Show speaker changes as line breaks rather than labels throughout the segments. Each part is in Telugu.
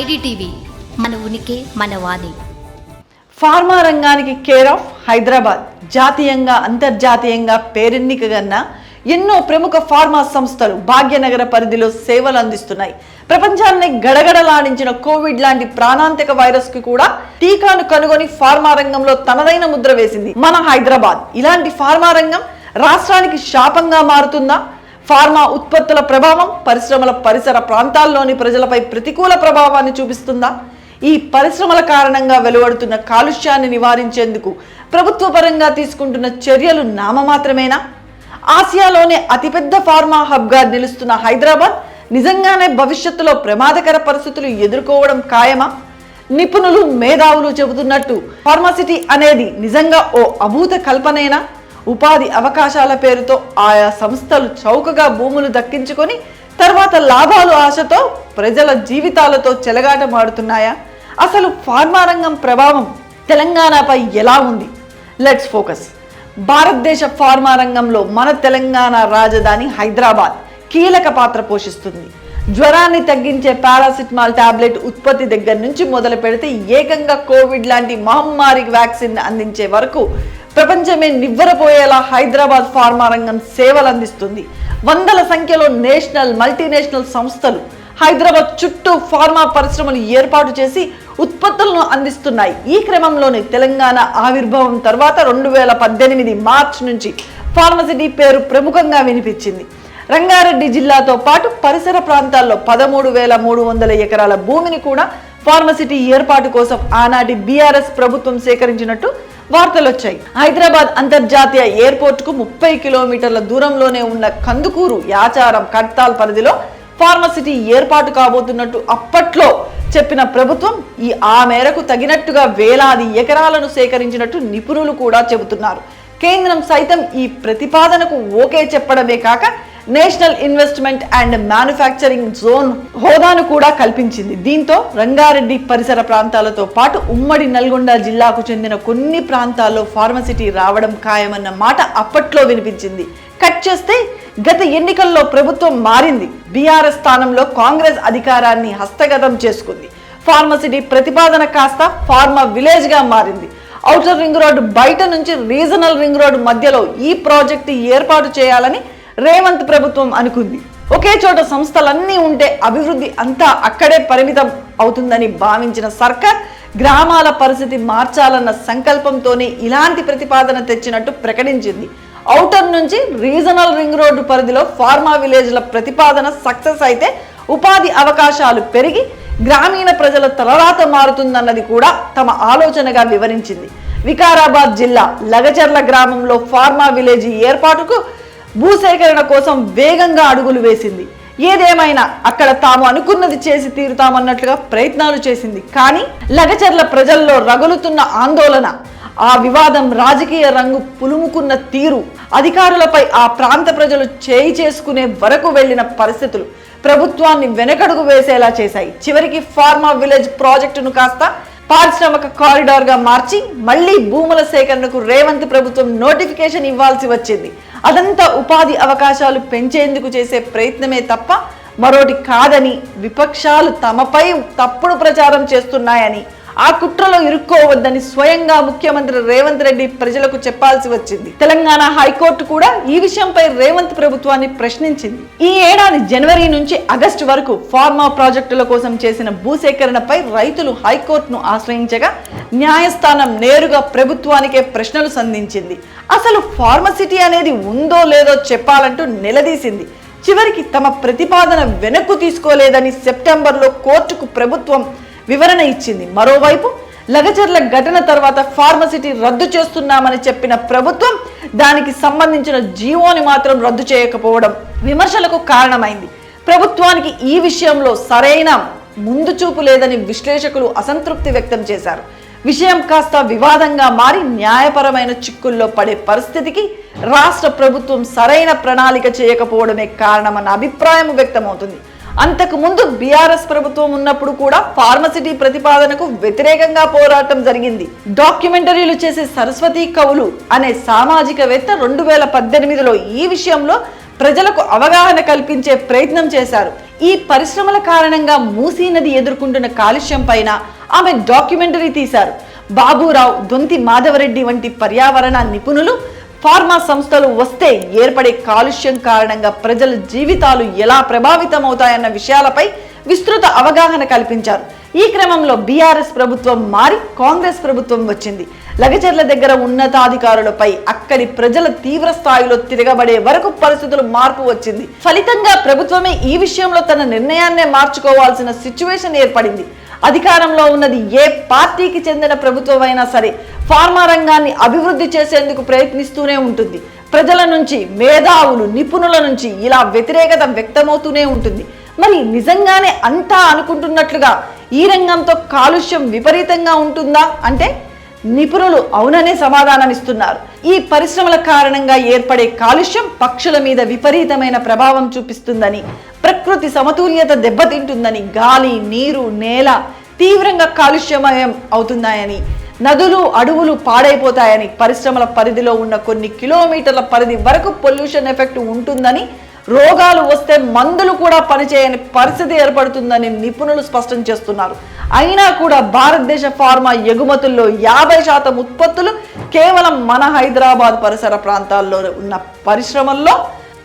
ఐడిటీవీ మన ఉనికి మన వాణి.
ఫార్మా రంగానికి కేర్ ఆఫ్ హైదరాబాద్. జాతీయంగా అంతర్జాతీయంగా పేరెన్నికగన్న ఎన్నో ప్రముఖ ఫార్మా సంస్థలు భాగ్యనగర పరిధిలో సేవలు అందిస్తున్నాయి. ప్రపంచాన్ని గడగడలాడించిన కోవిడ్ లాంటి ప్రాణాంతక వైరస్కి కూడా టీకాను కనుగొని ఫార్మా రంగంలో తనదైన ముద్ర వేసింది మన హైదరాబాద్. ఇలాంటి ఫార్మా రంగం రాష్ట్రానికి శాపంగా మారుతుందా? ఫార్మా ఉత్పత్తుల ప్రభావం పరిశ్రమల పరిసర ప్రాంతాల్లోని ప్రజలపై ప్రతికూల ప్రభావాన్ని చూపిస్తుందా? ఈ పరిశ్రమల కారణంగా వెలువడుతున్న కాలుష్యాన్ని నివారించేందుకు ప్రభుత్వ పరంగా తీసుకుంటున్న చర్యలు నామమాత్రమేనా? ఆసియాలోనే అతిపెద్ద ఫార్మా హబ్గా నిలుస్తున్న హైదరాబాద్ నిజంగానే భవిష్యత్తులో ప్రమాదకర పరిస్థితులు ఎదుర్కోవడం ఖాయమా? నిపుణులు మేధావులు చెబుతున్నట్టు ఫార్మాసిటీ అనేది నిజంగా ఓ అభూత కల్పనేనా? ఉపాధి అవకాశాల పేరుతో ఆయా సంస్థలు చౌకగా భూములు దక్కించుకొని తర్వాత లాభాలు ఆశతో ప్రజల జీవితాలతో చెలగాటమాడుతున్నాయా అసలు ఫార్మా రంగం ప్రభావం తెలంగాణపై ఎలా ఉంది? లెట్స్ ఫోకస్ భారతదేశ ఫార్మా రంగంలో మన తెలంగాణ రాజధాని హైదరాబాద్ కీలక పాత్ర పోషిస్తుంది. జ్వరాన్ని తగ్గించే పారాసిటమాల్ టాబ్లెట్ ఉత్పత్తి దగ్గర నుంచి మొదలు పెడితే ఏకంగా కోవిడ్ లాంటి మహమ్మారి వ్యాక్సిన్ అందించే వరకు ప్రపంచమే నివ్వరపోయేలా హైదరాబాద్ ఫార్మా రంగం సేవలు అందిస్తుంది వందల సంఖ్యలో నేషనల్ మల్టీనేషనల్ సంస్థలు హైదరాబాద్ చుట్టూ ఫార్మా పరిశ్రమలు ఏర్పాటు చేసి ఉత్పత్తులను అందిస్తున్నాయి. ఈ క్రమంలోనే తెలంగాణ ఆవిర్భావం తర్వాత రెండు వేల పద్దెనిమిది మార్చ్ నుంచి ఫార్మసిటీ పేరు ప్రముఖంగా వినిపించింది. రంగారెడ్డి జిల్లాతో పాటు పరిసర ప్రాంతాల్లో పదమూడు వేల మూడు వందల ఎకరాల భూమిని కూడా ఫార్మసిటీ ఏర్పాటు కోసం ఆనాటి బీఆర్ఎస్ ప్రభుత్వం సేకరించినట్టు వార్తలు వచ్చాయి హైదరాబాద్ అంతర్జాతీయ ఎయిర్పోర్ట్కు ముప్పై కిలోమీటర్ల దూరంలోనే ఉన్న కందుకూరు యాచారం కడ్తాల్ పరిధిలో ఫార్మసిటీ ఏర్పాటు కాబోతున్నట్టు అప్పట్లో చెప్పిన ప్రభుత్వం ఈ ఆ మేరకు తగినట్టుగా వేలాది ఎకరాలను సేకరించినట్టు నిపుణులు కూడా చెబుతున్నారు. కేంద్రం సైతం ఈ ప్రతిపాదనకు ఓకే చెప్పడమే కాక national investment and manufacturing zone హోదాను కూడా కల్పించింది. దీంతో రంగారెడ్డి పరిసర ప్రాంతాలతో పాటు ఉమ్మడి నల్గొండ జిల్లాకు చెందిన కొన్ని ప్రాంతాల్లో ఫార్మసిటీ రావడం ఖాయమన్న మాట అప్పట్లో వినిపించింది. కట్ చేస్తే గత ఎన్నికల్లో ప్రభుత్వం మారింది. బీఆర్ఎస్ స్థానంలో కాంగ్రెస్ అధికారాన్ని హస్తగతం చేసుకుంది. ఫార్మసిటీ ప్రతిపాదన కాస్త ఫార్మా విలేజ్గా మారింది. ఔటర్ రింగ్ రోడ్ బయట నుంచి రీజనల్ రింగ్ రోడ్ మధ్యలో ఈ ప్రాజెక్టు ఏర్పాటు చేయాలని రేవంత్ ప్రభుత్వం అనుకుంది. ఒకే చోట సంస్థలన్నీ ఉంటే అభివృద్ధి అంతా అక్కడే పరిమితం అవుతుందని భావించిన సర్కార్ గ్రామాల పరిస్థితి మార్చాలన్న సంకల్పంతోనే ఇలాంటి ప్రతిపాదన తెచ్చినట్టు ప్రకటించింది. ఔటర్ నుంచి రీజనల్ రింగ్ రోడ్డు పరిధిలో ఫార్మా విలేజ్ల ప్రతిపాదన సక్సెస్ అయితే ఉపాధి అవకాశాలు పెరిగి గ్రామీణ ప్రజల తలరాత మారుతుందన్నది కూడా తమ ఆలోచనగా వివరించింది. వికారాబాద్ జిల్లా లగచర్ల గ్రామంలో ఫార్మా విలేజ్ ఏర్పాటుకు భూసేకరణ కోసం వేగంగా అడుగులు వేసింది. ఏదేమైనా అక్కడ తాము అనుకున్నది చేసి తీరుతామన్నట్లుగా ప్రయత్నాలు చేసింది. కానీ లగచర్ల ప్రజల్లో రగులుతున్న ఆందోళన ఆ వివాదం రాజకీయ రంగు పులుముకున్న తీరు అధికారులపై ఆ ప్రాంత ప్రజలు చేయి చేసుకునే వరకు వెళ్ళిన పరిస్థితులు ప్రభుత్వాన్ని వెనకడుగు వేసేలా చేశాయి. చివరికి ఫార్మా విలేజ్ ప్రాజెక్టును కాస్త పారిశ్రామిక కారిడార్గా మార్చి మళ్ళీ భూముల సేకరణకు రేవంత్ ప్రభుత్వం నోటిఫికేషన్ ఇవ్వాల్సి వచ్చింది. అదంతా ఉపాధి అవకాశాలు పెంచేందుకు చేసే ప్రయత్నమే తప్ప మరోటి కాదని విపక్షాలు తమపై తప్పుడు ప్రచారం చేస్తున్నాయని ఆ కుట్రలో ఇరుక్కోవద్దని స్వయంగా ముఖ్యమంత్రి రేవంత్ రెడ్డి ప్రజలకు చెప్పాల్సి వచ్చింది. తెలంగాణ హైకోర్టు కూడా ఈ విషయంపై రేవంత్ ప్రభుత్వాన్ని ప్రశ్నించింది. ఈ ఏడాది జనవరి నుంచి ఆగస్టు వరకు ఫార్మా ప్రాజెక్టుల కోసం చేసిన భూసేకరణపై రైతులు హైకోర్టును ఆశ్రయించగా న్యాయస్థానం నేరుగా ప్రభుత్వానికే ప్రశ్నలు సంధించింది. అసలు ఫార్మసిటీ అనేది ఉందో లేదో చెప్పాలంటూ నిలదీసింది. చివరికి తమ ప్రతిపాదన వెనక్కు తీసుకోలేదని సెప్టెంబర్లో కోర్టుకు ప్రభుత్వం వివరణ ఇచ్చింది. మరోవైపు లగచర్ల ఘటన తర్వాత ఫార్మసిటీ రద్దు చేస్తున్నామని చెప్పిన ప్రభుత్వం దానికి సంబంధించిన జీవోని మాత్రం రద్దు చేయకపోవడం విమర్శలకు కారణమైంది. ప్రభుత్వానికి ఈ విషయంలో సరైన ముందు చూపు లేదని విశ్లేషకులు అసంతృప్తి వ్యక్తం చేశారు. విషయం కాస్త వివాదంగా మారి న్యాయపరమైన చిక్కుల్లో పడే పరిస్థితికి రాష్ట్ర ప్రభుత్వం సరైన ప్రణాళిక చేయకపోవడమే కారణమన్న అభిప్రాయం వ్యక్తమవుతుంది. అంతకుముందు బీఆర్ఎస్ ప్రభుత్వం ఉన్నప్పుడు కూడా ఫార్మసిటీ ప్రతిపాదనకు వ్యతిరేకంగా పోరాటం జరిగింది. డాక్యుమెంటరీలు చేసే సరస్వతి కవులు అనే సామాజికవేత్త రెండు వేల పద్దెనిమిదిలో ఈ విషయంలో ప్రజలకు అవగాహన కల్పించే ప్రయత్నం చేశారు. ఈ పరిశ్రమల కారణంగా మూసీ నది ఎదుర్కొంటున్న కాలుష్యం పైన ఆమె డాక్యుమెంటరీ తీశారు. బాబురావు దొంతి మాధవరెడ్డి వంటి పర్యావరణ నిపుణులు ఫార్మా సంస్థలు వస్తే ఏర్పడే కాలుష్యం కారణంగా ప్రజల జీవితాలు ఎలా ప్రభావితమవుతాయన్న విషయాలపై విస్తృత అవగాహన కల్పించారు. ఈ క్రమంలో బీఆర్ఎస్ ప్రభుత్వం మారి కాంగ్రెస్ ప్రభుత్వం వచ్చింది. లగచర్ల దగ్గర ఉన్నతాధికారులపై అక్కడి ప్రజల తీవ్ర స్థాయిలో తిరగబడే వరకు పరిస్థితులు మార్పు వచ్చింది. ఫలితంగా ప్రభుత్వమే ఈ విషయంలో తన నిర్ణయాన్నే మార్చుకోవాల్సిన సిచ్యువేషన్ ఏర్పడింది. అధికారంలో ఉన్నది ఏ పార్టీకి చెందిన ప్రభుత్వమైనా సరే ఫార్మా రంగాన్ని అభివృద్ధి చేసేందుకు ప్రయత్నిస్తూనే ఉంటుంది. ప్రజల నుంచి మేధావులు నిపుణుల నుంచి ఇలా వ్యతిరేకత వ్యక్తమవుతూనే ఉంటుంది. మరి నిజంగానే అంతా అనుకుంటున్నట్లుగా ఈ రంగంతో కాలుష్యం విపరీతంగా ఉంటుందా? అంటే నిపుణులు అవుననే సమాధానమిస్తున్నారు. ఈ పరిశ్రమల కారణంగా ఏర్పడే కాలుష్యం పక్షుల మీద విపరీతమైన ప్రభావం చూపిస్తుందని ప్రకృతి సమతుల్యత దెబ్బతింటుందని గాలి నీరు నేల తీవ్రంగా కాలుష్యమయం అవుతున్నాయని నదులు అడవులు పాడైపోతాయని పరిశ్రమల పరిధిలో ఉన్న కొన్ని కిలోమీటర్ల పరిధి వరకు పొల్యూషన్ ఎఫెక్ట్ ఉంటుందని రోగాలు వస్తే మందులు కూడా పనిచేయని పరిస్థితి ఏర్పడుతుందని నిపుణులు స్పష్టం చేస్తున్నారు. అయినా కూడా భారతదేశ ఫార్మా ఎగుమతుల్లో యాభై శాతం ఉత్పత్తులు కేవలం మన హైదరాబాద్ పరిసర ప్రాంతాల్లో ఉన్న పరిశ్రమల్లో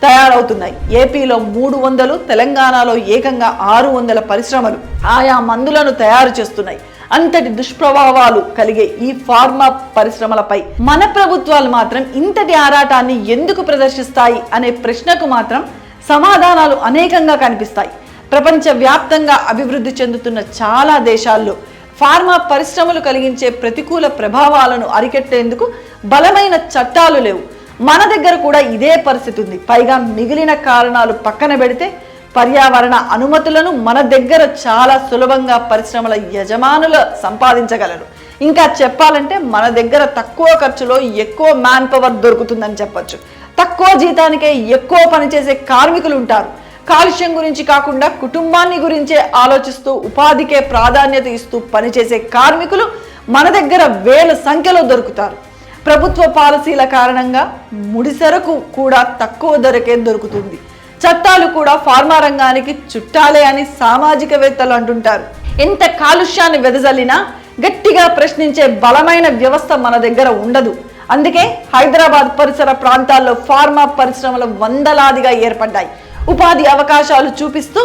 తయారవుతున్నాయి. ఏపీలో మూడు వందలు తెలంగాణలో ఏకంగా ఆరు వందల పరిశ్రమలు ఆయా మందులను తయారు చేస్తున్నాయి. అంతటి దుష్ప్రభావాలు కలిగే ఈ ఫార్మా పరిశ్రమలపై మన ప్రభుత్వాలు మాత్రం ఇంతటి ఆరాటాన్ని ఎందుకు ప్రదర్శిస్తాయి అనే ప్రశ్నకు మాత్రం సమాధానాలు అనేకంగా కనిపిస్తాయి. ప్రపంచవ్యాప్తంగా అభివృద్ధి చెందుతున్న చాలా దేశాల్లో ఫార్మా పరిశ్రమలు కలిగించే ప్రతికూల ప్రభావాలను అరికెట్టేందుకు బలమైన చట్టాలు లేవు. మన దగ్గర కూడా ఇదే పరిస్థితి ఉంది. పైగా మిగిలిన కారణాలు పక్కన పెడితే పర్యావరణ అనుమతులను మన దగ్గర చాలా సులభంగా పరిశ్రమల యజమానులు సంపాదించగలరు. ఇంకా చెప్పాలంటే మన దగ్గర తక్కువ ఖర్చులో ఎక్కువ మ్యాన్ పవర్ దొరుకుతుందని చెప్పొచ్చు. తక్కువ జీతానికే ఎక్కువ పనిచేసే కార్మికులు ఉంటారు. కాలుష్యం గురించి కాకుండా కుటుంబాన్ని గురించే ఆలోచిస్తూ ఉపాధికే ప్రాధాన్యత ఇస్తూ పనిచేసే కార్మికులు మన దగ్గర వేల సంఖ్యలో దొరుకుతారు. ప్రభుత్వ పాలసీల కారణంగా ముడిసరకు కూడా తక్కువ ధరకే దొరుకుతుంది. చట్టాలు కూడా ఫార్మా రంగానికి చుట్టాలే అని సామాజికవేత్తలు అంటుంటారు. ఎంత కాలుష్యాన్ని వెదజల్లినా గట్టిగా ప్రశ్నించే బలమైన వ్యవస్థ మన దగ్గర ఉండదు. అందుకే హైదరాబాద్ పరిసర ప్రాంతాల్లో ఫార్మా పరిశ్రమలు వందలాదిగా ఏర్పడ్డాయి. ఉపాధి అవకాశాలు చూపిస్తూ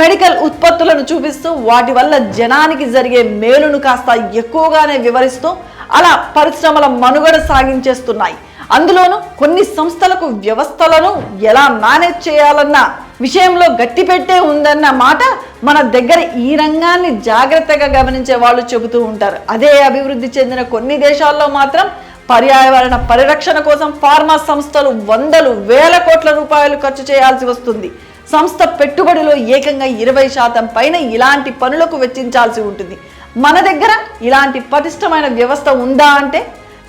మెడికల్ ఉత్పత్తులను చూపిస్తూ వాటి వల్ల జనానికి జరిగే మేలును కాస్త ఎక్కువగానే వివరిస్తూ అలా పరిశ్రమల మనుగడ సాగించేస్తున్నాయి. అందులోనూ కొన్ని సంస్థలకు వ్యవస్థలను ఎలా మేనేజ్ చేయాలన్న విషయంలో గట్టిపెట్టే ఉందన్న మాట మన దగ్గర ఈ రంగాన్ని జాగ్రత్తగా గమనించే వాళ్ళు చెబుతూ ఉంటారు. అదే అభివృద్ధి చెందిన కొన్ని దేశాల్లో మాత్రం పర్యావరణ పరిరక్షణ కోసం ఫార్మా సంస్థలు వందలు వేల కోట్ల రూపాయలు ఖర్చు చేయాల్సి వస్తుంది. సంస్థ పెట్టుబడిలో ఏకంగా ఇరవై శాతం పైన ఇలాంటి పనులకు వెచ్చించాల్సి ఉంటుంది. మన దగ్గర ఇలాంటి పటిష్టమైన వ్యవస్థ ఉందా అంటే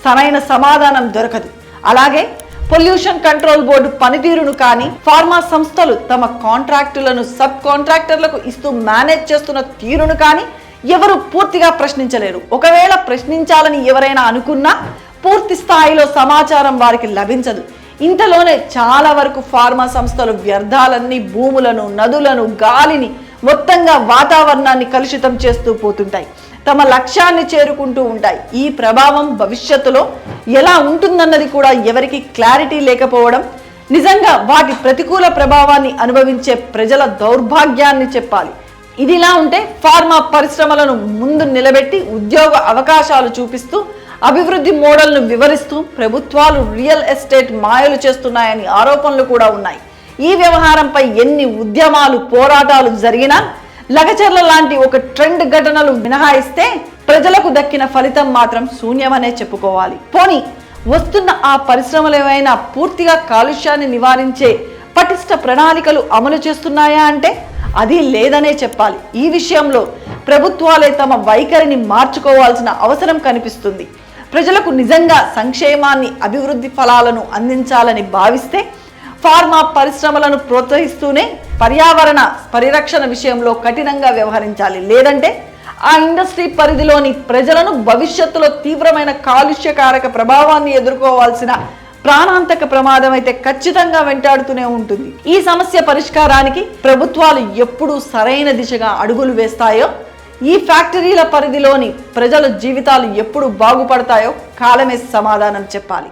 సరైన సమాధానం దొరకదు. అలాగే పొల్యూషన్ కంట్రోల్ బోర్డు పనితీరును కానీ ఫార్మా సంస్థలు తమ కాంట్రాక్టులను సబ్ కాంట్రాక్టర్లకు ఇస్తూ మేనేజ్ చేస్తున్న తీరును కానీ ఎవరు పూర్తిగా ప్రశ్నించలేరు. ఒకవేళ ప్రశ్నించాలని ఎవరైనా అనుకున్నా పూర్తి స్థాయిలో సమాచారం వారికి లభించదు. ఇంతలోనే చాలా వరకు ఫార్మా సంస్థలు వ్యర్థాలన్నీ భూములను నదులను గాలిని మొత్తంగా వాతావరణాన్ని కలుషితం చేస్తూ పోతుంటాయి. తమ లక్ష్యాన్ని చేరుకుంటూ ఉంటాయి. ఈ ప్రభావం భవిష్యత్తులో ఎలా ఉంటుందన్నది కూడా ఎవరికి క్లారిటీ లేకపోవడం నిజంగా వాటి ప్రతికూల ప్రభావాన్ని అనుభవించే ప్రజల దౌర్భాగ్యాన్ని చెప్పాలి. ఇదిలా ఉంటే ఫార్మా పరిశ్రమలను ముందు నిలబెట్టి ఉద్యోగ అవకాశాలు చూపిస్తూ అభివృద్ధి మోడల్ను వివరిస్తూ ప్రభుత్వాలు రియల్ ఎస్టేట్ మాయలు చేస్తున్నాయని ఆరోపణలు కూడా ఉన్నాయి. ఈ వ్యవహారంపై ఎన్ని ఉద్యమాలు పోరాటాలు జరిగినా లగచర్ల లాంటి ఒక ట్రెండ్ ఘటనలు మినహాయిస్తే ప్రజలకు దక్కిన ఫలితం మాత్రం శూన్యమనే చెప్పుకోవాలి. పోనీ వస్తున్న ఆ పరిశ్రమలు ఏమైనా పూర్తిగా కాలుష్యాన్ని నివారించే పటిష్ట ప్రణాళికలు అమలు చేస్తున్నాయా అంటే అది లేదనే చెప్పాలి. ఈ విషయంలో ప్రభుత్వాలే తమ వైఖరిని మార్చుకోవాల్సిన అవసరం కనిపిస్తుంది. ప్రజలకు నిజంగా సంక్షేమాన్ని అభివృద్ధి ఫలాలను అందించాలని భావిస్తే ఫార్మా పరిశ్రమలను ప్రోత్సహిస్తూనే పర్యావరణ పరిరక్షణ విషయంలో కఠినంగా వ్యవహరించాలి. లేదంటే ఆ ఇండస్ట్రీ పరిధిలోని ప్రజలను భవిష్యత్తులో తీవ్రమైన కాలుష్యకారక ప్రభావాన్ని ఎదుర్కోవాల్సిన ప్రాణాంతక ప్రమాదం అయితే ఖచ్చితంగా వెంటాడుతూనే ఉంటుంది. ఈ సమస్య పరిష్కారానికి ప్రభుత్వాలు ఎప్పుడు సరైన దిశగా అడుగులు వేస్తాయో ఈ ఫ్యాక్టరీల పరిధిలోని ప్రజల జీవితాలు ఎప్పుడు బాగుపడతాయో కాలమే సమాధానం చెప్పాలి.